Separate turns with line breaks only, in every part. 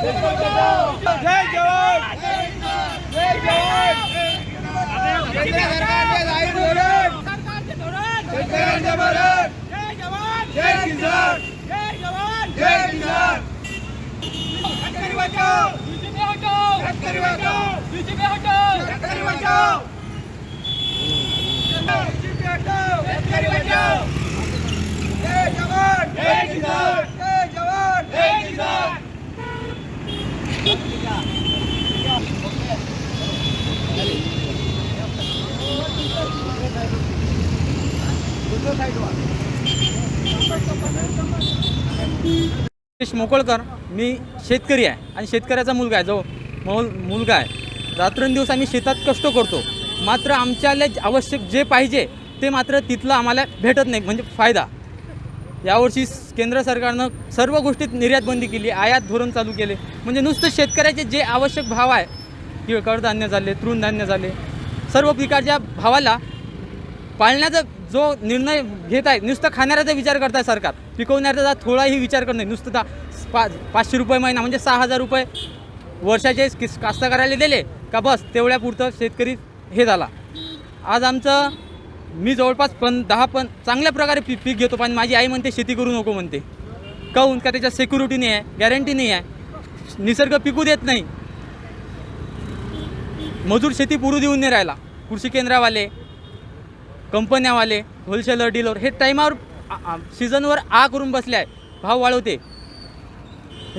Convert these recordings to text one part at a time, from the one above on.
जय जवान जय जवान केंद्र सरकारचे जाहीर धोरण शेतकऱ्यांचे मरण जय किसान जय किसान शेतकरी बचाव! शेतकरी बचाव! शेतकरी बचाव! शेतकरी बचाव जय जवान जय किसान जय जवान जय किसान
सुरेश मोकळकर मी शेतकरी आहे आणि शेतकऱ्याचा मुलगा आहे जो मोल मुलगा आहे. रात्रंदिवस आम्ही शेतात कष्ट करतो. मात्र आमच्याला आवश्यक जे पाहिजे ते मात्र तिथलं आम्हाला भेटत नाही म्हणजे फायदा. यावर्षी केंद्र सरकारनं सर्व गोष्टीत निर्यात बंदी केली आयात धोरण चालू केले. म्हणजे नुसतं शेतकऱ्याचे जे आवश्यक भाव आहे किंवा कडधान्य झाले तृणधान्य झाले सर्व पिकाच्या भावाला पाळण्याचं जो निर्णय घेत आहे नुसतं खाणाऱ्याचा विचार करत आहे सरकार पिकवण्याचा थोडाही विचार करत नाही. नुसतं दा पा पाचशे रुपये महिना म्हणजे सहा हजार रुपये वर्षाचे किस कास्तकाराला दिले का बस तेवढ्यापुरतं शेतकरी हे झाला. आज आमचं मी जवळपास पण दहा पण चांगल्या प्रकारे पी पीक घेतो पण माझी आई म्हणते शेती करू नको म्हणते. काऊन? का त्याच्यात सिक्युरिटी नाही आहे गॅरंटी नाही आहे. निसर्ग पिकू देत नाही. मजूर शेती पुरू देऊन नाही राहिला. कृषी केंद्रावाले कंपन्यावाले होलसेलर डीलर हे टाईमावर सीझनवर आ करून बसले आहे. भाव वाढवते.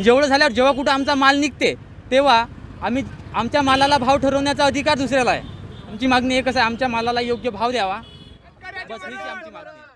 जेवढं झाल्यावर जेव्हा कुठं आमचा माल निघते तेव्हा आम्ही आमच्या मालाला भाव ठरवण्याचा अधिकार दुसऱ्याला आहे. आमची मागणी एकच आहे आमच्या मालाला योग्य भाव द्यावा. बस हीच आमची मागणी